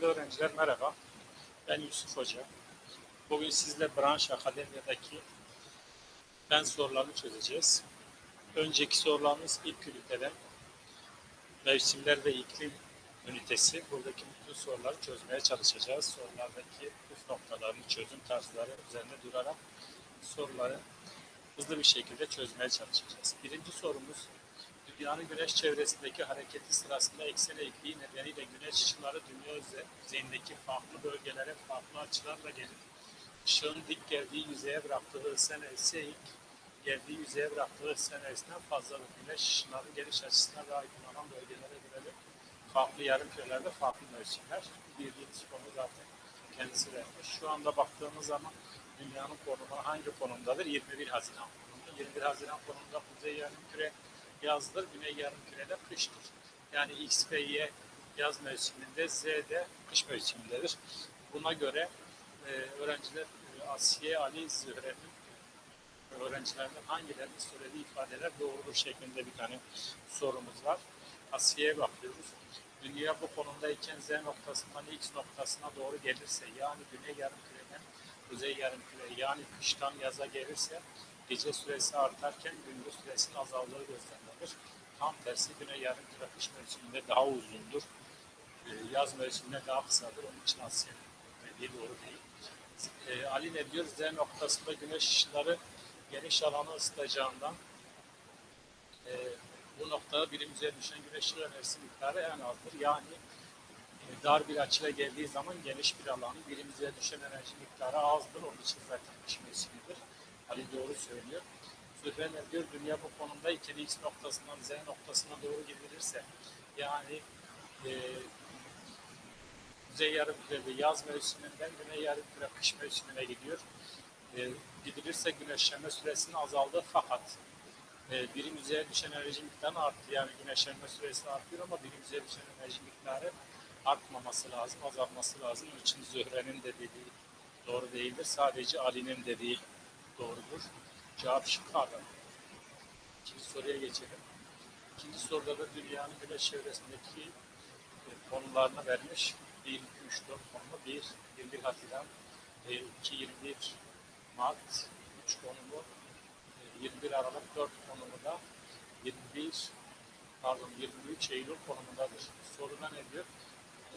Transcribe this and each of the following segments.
Değerli öğrenciler merhaba. Ben Yusuf Hoca. Bugün sizle branş akademiyadaki fen sorularını çözeceğiz. Önceki sorularımız ilk üniteden mevsimler ve iklim ünitesi. Buradaki bütün soruları çözmeye çalışacağız. Sorulardaki püf noktalarını, çözüm tarzları üzerine durarak soruları hızlı bir şekilde çözmeye çalışacağız. Birinci sorumuz Dünyanın güneş çevresindeki hareketi sırasında eksen eğikliği nedeniyle güneş ışınları dünya üze- yüzeyindeki farklı bölgelere farklı açılarla gelir. Işığın dik geldiği yüzeye bıraktığı ısı eğik, geldiği yüzeye bıraktığı ısı enerjisinden fazladır. Güneş ışınları geliş açısına ve aydınlanan bölgelere göre farklı yarım kürelerde farklı mevsimler. Bildiğiniz konu zaten kendisi vermiş. Şu anda baktığımız zaman dünyanın konumu hangi konumdadır? 21 Haziran konumunda. 21 Haziran konumunda kuzey yarım küre yazdır, güney yarım kürede kıştır. Yani X ve Y yaz mevsiminde, Z de kış mevsimindedir. Buna göre e, öğrenciler e, Asiye, Ali, Zühre'nin öğrencilerden hangilerinin söylediği ifadeler doğrudur şeklinde bir tane sorumuz var. Asiye'ye bakıyoruz. Dünya bu konumdayken Z noktasından X noktasına doğru gelirse yani güney yarım küreden kuzey yarım küre yani kıştan yaza gelirse gece süresi artarken gündüz süresinin azaldığı gözlemlenir. Tam tersi güney yarım küre kış mevsiminde daha uzundur. Ee, Yaz mevsiminde daha kısadır. Onun için Asya dediği doğru değil. Ee, Ali ne diyor? Z noktasında güneş ışınları geniş alanı ısıtacağından e, bu noktada birim üzerine düşen güneş ışığı enerjisi miktarı en azdır. Yani e, dar bir açıyla geldiği zaman geniş bir alanın birim üzerine düşen enerji miktarı azdır. Onun için zaten kış mevsimidir. Ali doğru söylüyor. Ne diyor? Dünya bu konumda iken X noktasından Z noktasına doğru gidilirse yani e, Kuzey yarımkürede yaz mevsiminden güney yarımküre kış mevsimine gidiyor. E, gidilirse güneşlenme süresinin azaldığı fakat e, birim yüzeye düşen enerji miktarı arttı. Yani güneşlenme süresi artıyor ama birim yüzeye düşen enerji miktarı artmaması lazım, azalması lazım. Onun için Zühre'nin de dediği doğru değildir. Sadece Ali'nin dediği doğrudur. Cevap şıkkı Adana. İkinci soruya geçelim. İkinci soruda da dünyanın güneş çevresindeki e, konularını vermiş. 1, 2, 3, 4 konu. 1, 21 Haziran, e, 2, 21 Mart, 3 konumu, e, 21 Aralık 4 konumu da 21 pardon 23 Eylül konumundadır. Soruda ne diyor?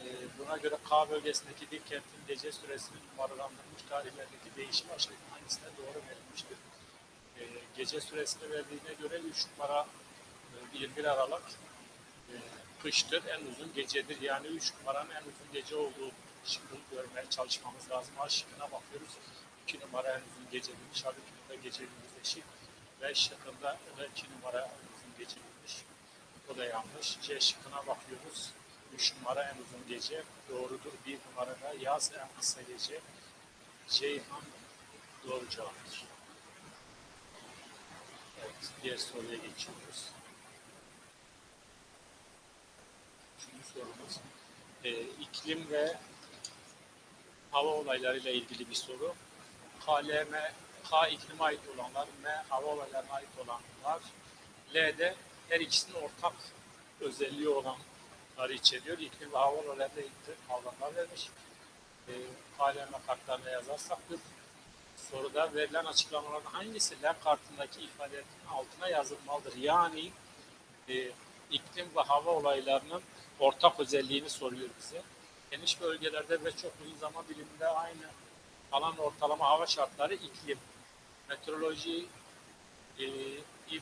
E, buna göre K bölgesindeki bir kentin gece süresinin numaralandırılmış tarihlerdeki değişim aşağıdaki hangisine doğru verilmiştir? E, gece süresini verdiğine göre 3 numara e, 21 Aralık e, kıştır, en uzun gecedir. Yani 3 numaranın en uzun gece olduğu şıkkını görmeye çalışmamız lazım. A bakıyoruz. 2 numara en uzun gece demiş. Halbuki gece gündüz eşit. B şıkkında o da 2 numara en uzun gece demiş. O da yanlış. C şıkkına bakıyoruz. 3 numara en uzun gece. Doğrudur. 1 numarada yaz en kısa gece. Ceyhan doğru cevaptır. Evet, diğer soruya geçiyoruz. Üçüncü sorumuz. Ee, iklim ve hava olaylarıyla ilgili bir soru. KLM, K iklime ait olanlar, M hava olaylarına ait olanlar, L'de her ikisinin ortak özelliği olanları içeriyor. İklim ve hava olaylarıyla ilgili kavramlar vermiş. Ee, KLM kartlarına yazarsak soruda verilen açıklamaların hangisi L kartındaki ifadelerin altına yazılmalıdır? Yani e, iklim ve hava olaylarının ortak özelliğini soruyor bize. Geniş bölgelerde ve çok uzun zaman diliminde aynı alan ortalama hava şartları iklim. Meteoroloji e,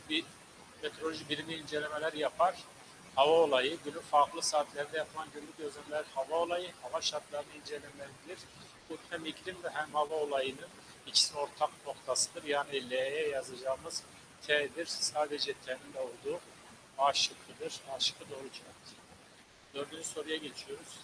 bir meteoroloji birimi incelemeler yapar. Hava olayı, günün farklı saatlerde yapılan günlük gözlemler hava olayı, hava şartlarını incelemelidir. Bu hem iklim ve hem hava olayının ikisinin ortak noktasıdır. Yani L'ye yazacağımız T'dir. Sadece T'nin olduğu A şıkkıdır. A şıkkı doğru cevaptır. Dördüncü soruya geçiyoruz.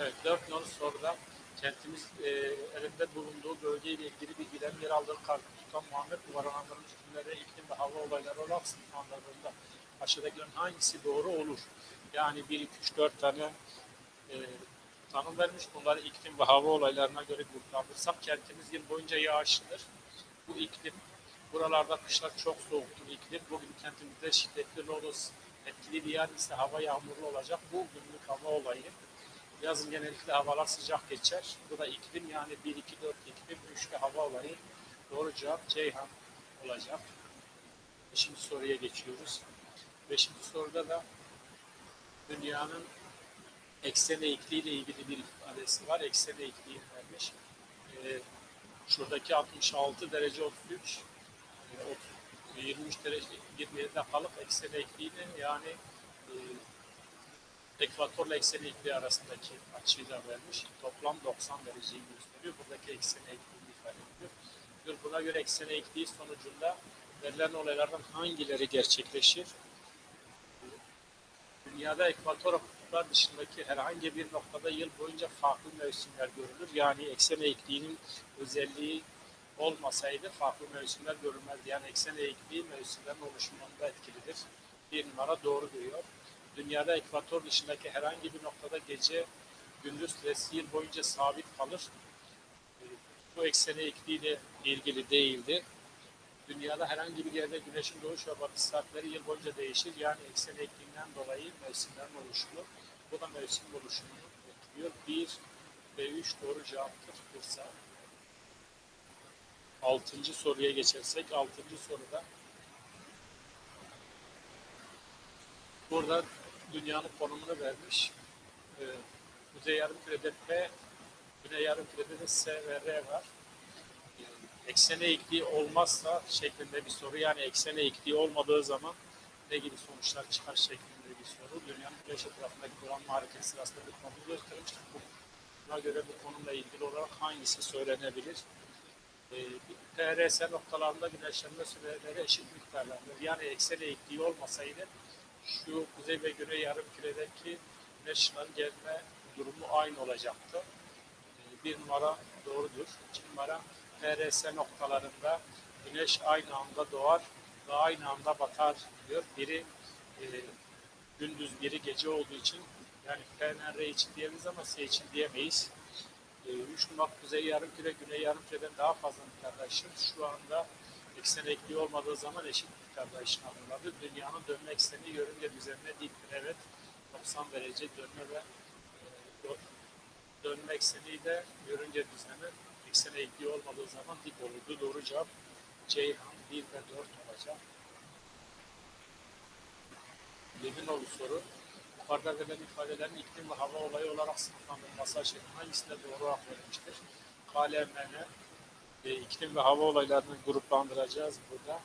Evet, dört nolu soruda kentimiz e, elinde bulunduğu bölgeyle ilgili bilgilerin yer aldığı kartı tutan Muhammed numaralandırılmış cümlelere iklim ve hava olayları olarak sınıflandırıldığında aşağıdakilerin hangisi doğru olur? Yani 1, 2, 3, 4 tane e, tanım vermiş. Bunları iklim ve hava olaylarına göre gruplandırsak kentimiz yıl boyunca yağışlıdır. Bu iklim Buralarda kışlar çok soğuktur iklim. Bugün kentimizde şiddetli lodos Etkili bir yer ise hava yağmurlu olacak. Bu günlük hava olayı. Yazın genellikle havalar sıcak geçer. Bu da iklim yani 1, 2, 4 iklim, 3 de hava olayı. Doğru cevap Ceyhan olacak. Beşinci soruya geçiyoruz. Beşinci soruda da dünyanın eksen eğikliği ile ilgili bir ifadesi var. Eksen eğikliği vermiş. Ee, şuradaki 66 derece 33 e, 30, 23 derece 27'de kalıp eksen eğikliğini yani e, ekvatorla eksen eğikliği arasındaki açıyı da vermiş. Toplam 90 dereceyi gösteriyor. Buradaki eksen eğikliğini ifade ediyor. Diyor, Buna göre eksen eğikliği sonucunda verilen olaylardan hangileri gerçekleşir? Dünyada ekvator kutuplar dışındaki herhangi bir noktada yıl boyunca farklı mevsimler görülür. Yani eksen eğikliğinin özelliği olmasaydı farklı mevsimler görülmezdi. Yani eksen eğikliği mevsimlerin oluşumunda etkilidir. Bir numara doğru diyor. Dünyada ekvator dışındaki herhangi bir noktada gece gündüz süresi yıl boyunca sabit kalır. Bu eksen eğikliğiyle ilgili değildi. Dünyada herhangi bir yerde güneşin doğuş ve batış saatleri yıl boyunca değişir. Yani eksen eğikliğinden dolayı mevsimlerin oluşumu. Bu da mevsim oluşumunu etkiliyor. 1 ve 3 doğru cevaptır. Bursa. Altıncı soruya geçersek, altıncı soruda burada dünyanın konumunu vermiş. Ee, Kuzey Yarımküre'de P, Güney Yarımküre'de de S ve R var. Ee, Eksene eğikliği olmazsa şeklinde bir soru. Yani eksene eğikliği olmadığı zaman ne gibi sonuçlar çıkar şeklinde bir soru. Dünyanın güneş etrafındaki dolanma hareketi sırasında bir konu göstermiştik. Buna göre bu konuyla ilgili olarak hangisi söylenebilir? e, TRS noktalarında güneşlenme süreleri eşit miktarlardır. Yani eksen eğikliği olmasaydı şu kuzey ve güney yarım küredeki güneş gelme durumu aynı olacaktı. E, bir numara doğrudur. İki numara TRS noktalarında güneş aynı anda doğar ve aynı anda batar diyor. Biri e, gündüz biri gece olduğu için yani PNR için diyebiliriz ama S için diyemeyiz. 3 numara kuzey yarımküre, güney yarımküreden daha fazla miktarda ışın şu anda eksen ekliği olmadığı zaman eşit miktarda ışın alırlardı. Dünyanın dönme ekseni yörünge düzenine diktir. Evet 90 derece dönme ve e, dönme ekseni de yörünge düzlemi eksen ekliği olmadığı zaman dik olurdu. Doğru cevap Ceyhan 1 ve 4 olacak. Leminoğlu soru. Yukarıda verilen ifadelerin iklim ve hava olayı olarak sınıflandırılması aşamasında hangisinde doğru hak verilmiştir? KLMN e, iklim ve hava olaylarını gruplandıracağız burada.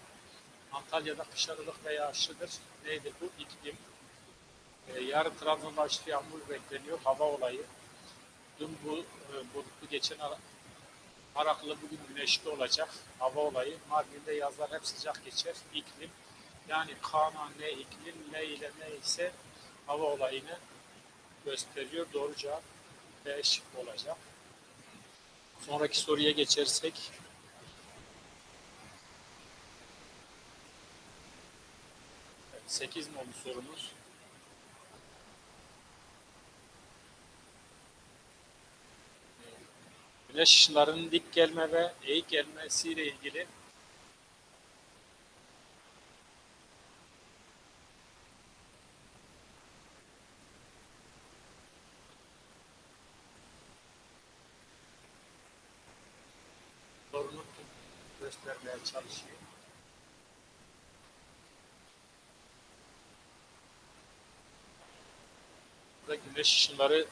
Antalya'da kış aralık ve yağışlıdır. Neydi bu? İklim. E, yarın Trabzon'da aşırı yağmur bekleniyor. Hava olayı. Dün bu e, bulutlu geçen Araklı bugün güneşli olacak. Hava olayı. Mardin'de yazlar hep sıcak geçer. İklim. Yani kana ne iklim ne ile ne ise hava olayını gösteriyor. Doğru cevap B şık olacak. Sonraki soruya geçersek Evet, 8 nolu sorumuz. Güneş ışınlarının dik gelme ve eğik gelmesiyle ilgili sorunu göstermeye çalışıyor. Burada güneş ışınları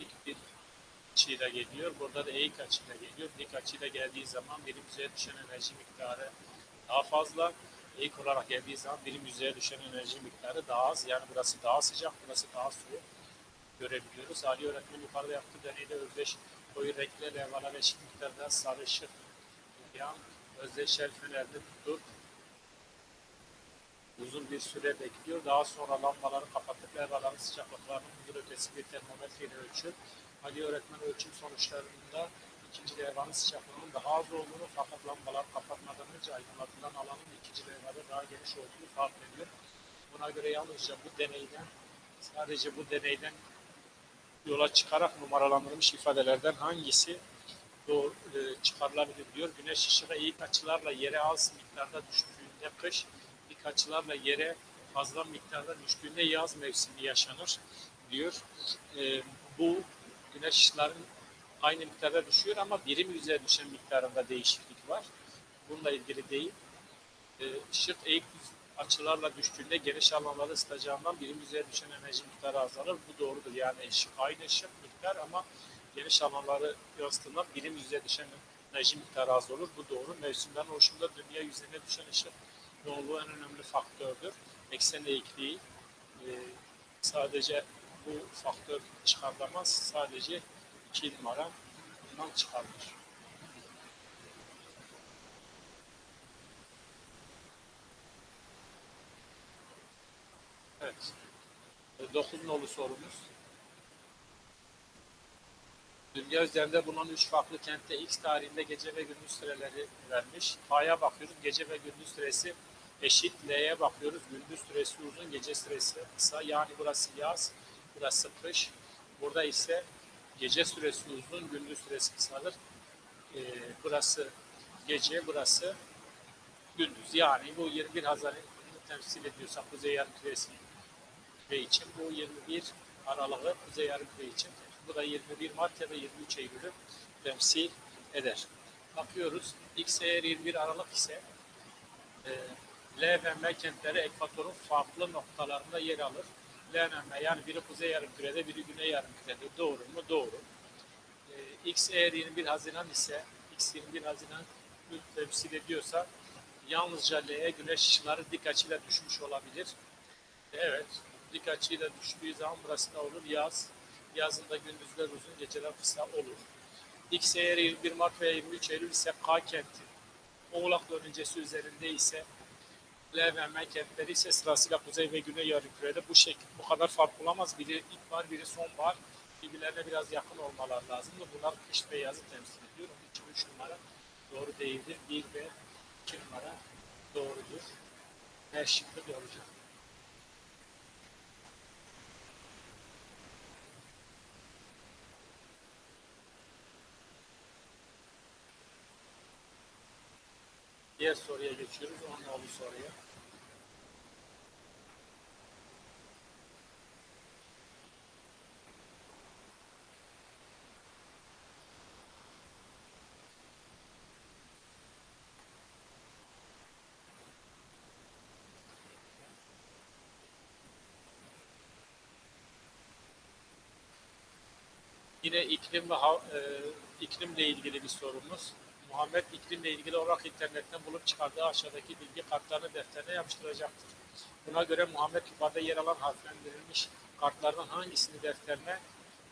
dik bir açıyla geliyor. Burada da eğik açıyla geliyor. Dik açıyla geldiği zaman birim yüzeye düşen enerji miktarı daha fazla. Eğik olarak geldiği zaman birim yüzeye düşen enerji miktarı daha az. Yani burası daha sıcak, burası daha soğuk görebiliyoruz. Ali öğretmen yukarıda yaptığı deneyde özdeş koyu renkli levhalar eşit miktarda sarışık yan özdeşel fenerli tutup uzun bir süre bekliyor. Daha sonra lambaları kapatıp levhaların sıcaklıklarını huzur ötesi bir termometre ile ölçüp Ali öğretmen ölçüm sonuçlarında ikinci levhanın sıcaklığının daha az olduğunu fakat lambalar kapatmadan önce aydınlatılan alanın ikinci levhada daha geniş olduğunu fark ediyor. Buna göre yalnızca bu deneyden sadece bu deneyden yola çıkarak numaralandırılmış ifadelerden hangisi doğru e, çıkarılabilir diyor. Güneş ışığı ilk açılarla yere az miktarda düştüğünde kış, birkaçlarla yere fazla miktarda düştüğünde yaz mevsimi yaşanır diyor. E, bu güneş ışınların aynı miktarda düşüyor ama birim yüzeye düşen miktarında değişiklik var. Bununla ilgili değil. E, ışık eğik açılarla düştüğünde geniş alanları ısıtacağından birim yüzeye düşen enerji miktarı azalır. Bu doğrudur. Yani ışık, aynı ışık miktar ama geniş alanları yansıtığından birim yüzeye düşen enerji miktarı az olur. Bu doğru. Mevsimlerin oluşumunda dünya yüzeyine düşen ışık yoğunluğu en önemli faktördür. Eksen eğikliği e, sadece bu faktör çıkarılamaz. Sadece iki numara bundan çıkarılır. Evet. E, Dokuz nolu sorumuz. Dünya üzerinde bulunan üç farklı kentte X tarihinde gece ve gündüz süreleri vermiş. A'ya bakıyoruz. Gece ve gündüz süresi eşit. L'ye bakıyoruz. Gündüz süresi uzun, gece süresi kısa. Yani burası yaz, burası kış. Burada ise gece süresi uzun, gündüz süresi kısadır. Ee, burası gece, burası gündüz. Yani bu 21 Haziran'ı temsil ediyorsa Kuzey Yarımküresi küre için bu 21 Aralık'ı Kuzey Yarımküre için bu da 21 Mart ya da 23 Eylül'ü temsil eder. Bakıyoruz. X eğer 21 Aralık ise e, L ve M kentleri ekvatorun farklı noktalarında yer alır. L ve M yani biri kuzey yarımkürede biri güney yarımkürede. Doğru mu? Doğru. E, X eğer 21 Haziran ise X 21 Haziran temsil ediyorsa yalnızca L'ye güneş ışınları dik açıyla düşmüş olabilir. Evet. Dik açıyla düştüğü zaman burası ne olur? Yaz. Yazında gündüzler uzun, geceler kısa olur. X eğer 21 Mart veya 23 Eylül ise K kenti. Oğlak dönüncesi üzerinde ise L ve M ise sırasıyla kuzey ve güney yarımkürede bu şekil bu kadar fark olamaz. Biri ilkbahar, biri sonbahar. Birbirlerine biraz yakın olmalar lazım. Bunlar kış ve yazı temsil ediyor. Onun için 3 numara doğru değildir. 1 ve 2 numara doğrudur. Her şıkkı doğrudur. Diğer soruya geçiyoruz. On nolu soruya. Yine iklim ve e, iklimle ilgili bir sorumuz. Muhammed iklimle ilgili olarak internetten bulup çıkardığı aşağıdaki bilgi kartlarını defterine yapıştıracaktır. Buna göre Muhammed yukarıda yer alan harflendirilmiş kartlardan hangisini defterine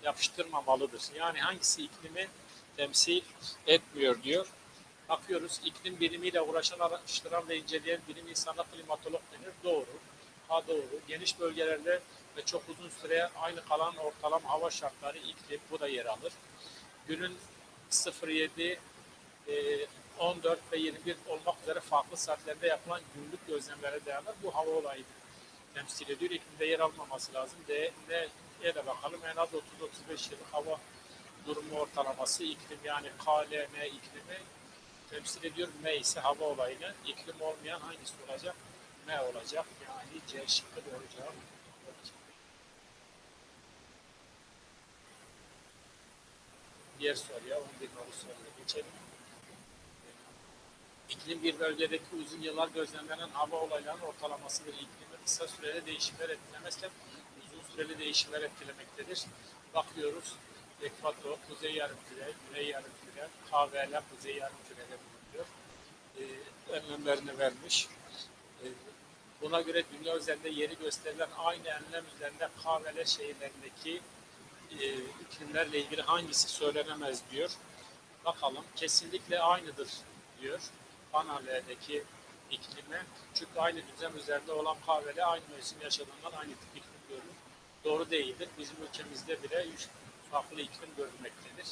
yapıştırmamalıdır? Yani hangisi iklimi temsil etmiyor diyor. Bakıyoruz iklim bilimiyle uğraşan, araştıran ve inceleyen bilim insanına klimatolog denir. Doğru. Ha doğru. Geniş bölgelerde ve çok uzun süre aynı kalan ortalama hava şartları iklim bu da yer alır. Günün 07 e, 14 ve 21 olmak üzere farklı saatlerde yapılan günlük gözlemlere dayanır. Bu hava olayı temsil ediyor. İklimde yer almaması lazım. D, N'ye de bakalım. En az 30-35 yıllık hava durumu ortalaması iklim yani KLM iklimi temsil ediyor. M ise hava olayını. İklim olmayan hangisi olacak? M olacak. Yani C şıkkı doğru cevap olacak. Diğer soruya 11 numaralı soruya geçelim. İklim bir bölgedeki uzun yıllar gözlemlenen hava olaylarının ortalamasıdır. İklimi kısa süreli değişimler etkilemezken uzun süreli değişimler etkilemektedir. Bakıyoruz. Ekvator, kuzey yarımküre, güney yarımküre, KVL kuzey yarımkürede bulunuyor. Ee, önlemlerini vermiş. Ee, buna göre dünya üzerinde yeri gösterilen aynı enlem üzerinde KVL şehirlerindeki e, iklimlerle ilgili hangisi söylenemez diyor. Bakalım kesinlikle aynıdır diyor. Panarler'deki iklime. Çünkü aynı düzen üzerinde olan kahveli aynı mevsim yaşadığından aynı tip iklim görülür. Doğru değildir. Bizim ülkemizde bile üç farklı iklim görülmektedir.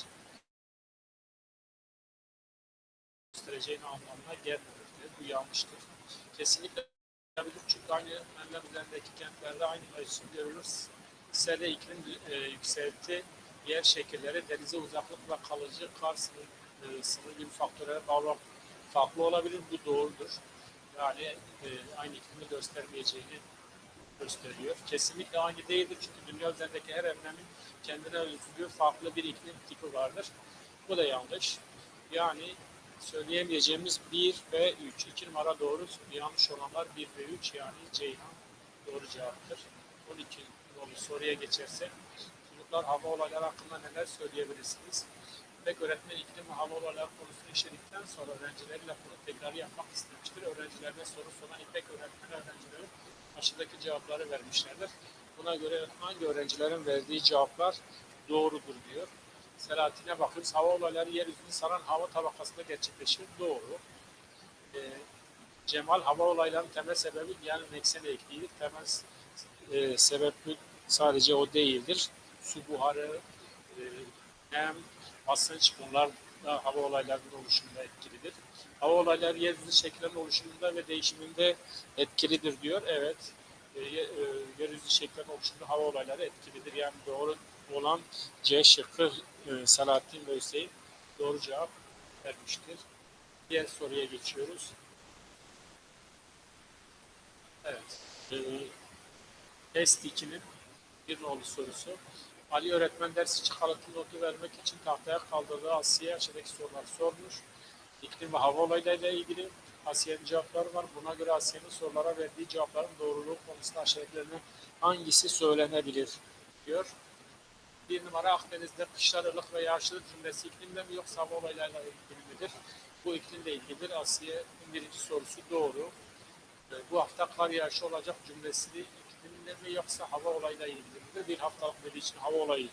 Göstereceğin anlamına gelmemektedir. Bu yanlıştır. Kesinlikle olabilir. Çünkü aynı üzerindeki kentlerde aynı mevsim görülür. Sele iklim e, yükselti, yer şekilleri, denize uzaklık ve kalıcı kar sınır, e, sınır gibi faktörlere bağlı farklı olabilir. Bu doğrudur. Yani e, aynı iklimi göstermeyeceğini gösteriyor. Kesinlikle aynı değildir çünkü dünya üzerindeki her evrenin kendine özgü farklı bir iklim tipi vardır. Bu da yanlış. Yani söyleyemeyeceğimiz 1 ve 3. 2 numara doğru yanlış olanlar 1 ve 3 yani Ceyhan doğru cevaptır. 12 numaralı soruya geçersek çocuklar hava olayları hakkında neler söyleyebilirsiniz? İpek öğretmen iklim hava olayları konusunu işledikten sonra öğrencileriyle bunu tekrar yapmak istemiştir. Öğrencilerine soru soran İpek öğretmen öğrencileri aşağıdaki cevapları vermişlerdir. Buna göre hangi öğrencilerin verdiği cevaplar doğrudur diyor. Selahattin'e bakıyoruz. Hava olayları yeryüzünü saran hava tabakasında gerçekleşir. Doğru. Ee, Cemal hava olaylarının temel sebebi yani eksen eğikliğidir. Temel e, sebebi sadece o değildir. Su buharı, e, nem, basınç bunlar da hava olaylarının oluşumunda etkilidir. Hava olayları yeryüzü şekillerinin oluşumunda ve değişiminde etkilidir diyor. Evet, e, e, yeryüzü şekillerinin oluşumunda hava olayları etkilidir. Yani doğru olan C şıkkı e, Selahattin ve Hüseyin doğru cevap vermiştir. Diğer soruya geçiyoruz. Evet. E, test 2'nin bir nolu sorusu. Ali öğretmen ders için notu vermek için tahtaya kaldırdığı Asiye aşağıdaki soruları sormuş. İklim ve hava olaylarıyla ilgili Asiye'nin cevapları var. Buna göre Asiye'nin sorulara verdiği cevapların doğruluğu konusunda aşağıdakilerden hangisi söylenebilir diyor. Bir numara Akdeniz'de kışlar ılık ve yağışlı cümlesi iklimle mi yoksa hava olaylarıyla ilgili midir? Bu iklimle ilgilidir. Asiye'nin birinci sorusu doğru. E, Bu hafta kar yağışı olacak cümlesi iklimle mi yoksa hava olayıyla ilgili midir? Bir haftalık dediği için hava olayı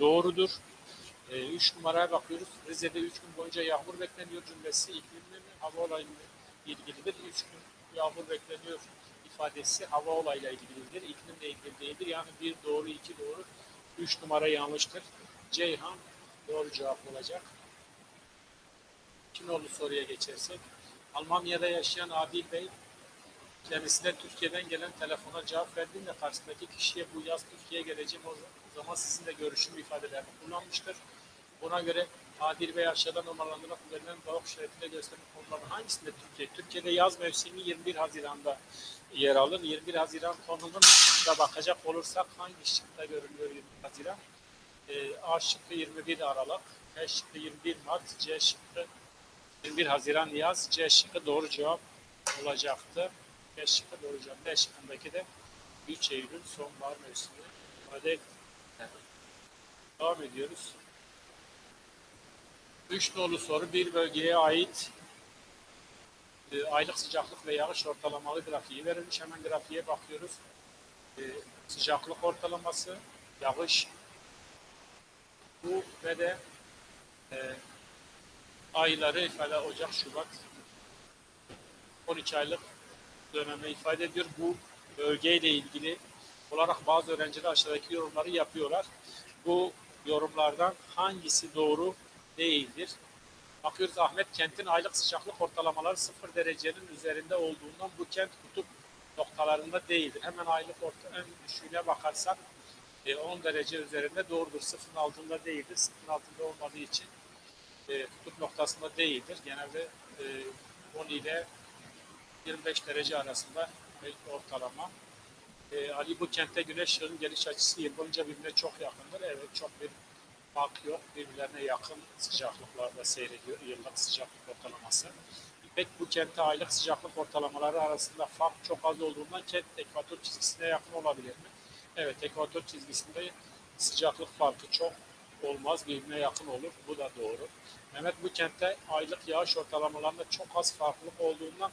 doğrudur. E, üç numaraya bakıyoruz. Rize'de üç gün boyunca yağmur bekleniyor cümlesi iklimle mi hava olayıyla ilgilidir. Üç gün yağmur bekleniyor ifadesi hava olayıyla ilgilidir. İklimle ilgili değildir. Yani bir doğru, iki doğru. Üç numara yanlıştır. Ceyhan doğru cevap olacak. İkinci soruya geçersek. Almanya'da yaşayan Adil Bey kendisine Türkiye'den gelen telefona cevap verdiğinde karşısındaki kişiye bu yaz Türkiye'ye geleceğim o zaman sizin de görüşüm ifadelerini kullanmıştır. Buna göre Adil Bey aşağıda numaralandırılan verilen bağış işaretiyle gösterilen konuların hangisinde Türkiye? Türkiye'de yaz mevsimi 21 Haziran'da yer alır. 21 Haziran konumuna da bakacak olursak hangi şıkta görülüyor 21 Haziran? Ee, A şıkkı 21 Aralık, B şıkkı 21 Mart, C şıkkı 21 Haziran yaz, C şıkkı doğru cevap olacaktı. B şıkkı doğru cevap. B şıkkındaki de 3 Eylül sonbahar mevsimi. Hadi devam ediyoruz. Üç nolu soru bir bölgeye ait e, aylık sıcaklık ve yağış ortalamalı grafiği verilmiş. Hemen grafiğe bakıyoruz. E, sıcaklık ortalaması, yağış bu ve de e, ayları ifade Ocak, Şubat 12 aylık dönemi ifade ediyor. Bu bölgeyle ilgili olarak bazı öğrenciler aşağıdaki yorumları yapıyorlar. Bu yorumlardan hangisi doğru değildir? Bakıyoruz Ahmet kentin aylık sıcaklık ortalamaları 0 derecenin üzerinde olduğundan bu kent kutup noktalarında değildir. Hemen aylık orta, en düşüğüne bakarsak e, 10 derece üzerinde doğrudur. Sıfırın altında değildir. Sıfırın altında olmadığı için e, kutup noktasında değildir. Genelde e, 10 ile 25 derece arasında ortalama. E, Ali bu kente güneş ışığının geliş açısı yıl boyunca birbirine çok yakındır. Evet çok bir fark yok. Birbirlerine yakın sıcaklıklarda seyrediyor yıllık sıcaklık ortalaması. İpek bu kentte aylık sıcaklık ortalamaları arasında fark çok az olduğundan kent ekvator çizgisine yakın olabilir mi? Evet ekvator çizgisinde sıcaklık farkı çok olmaz. Birbirine yakın olur. Bu da doğru. Mehmet bu kentte aylık yağış ortalamalarında çok az farklılık olduğundan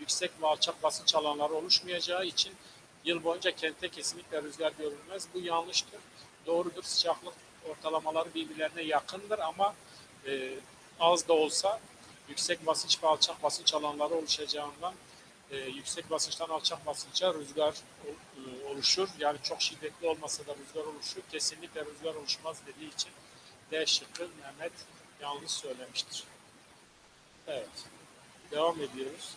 yüksek ve alçak basınç alanları oluşmayacağı için yıl boyunca kente kesinlikle rüzgar görülmez. Bu yanlıştır. Doğrudur. Sıcaklık ortalamaları birbirlerine yakındır ama e, az da olsa yüksek basınç ve alçak basınç alanları oluşacağından e, yüksek basınçtan alçak basınça rüzgar e, oluşur. Yani çok şiddetli olmasa da rüzgar oluşur. Kesinlikle rüzgar oluşmaz dediği için D şıkkı Mehmet yanlış söylemiştir. Evet. Devam ediyoruz.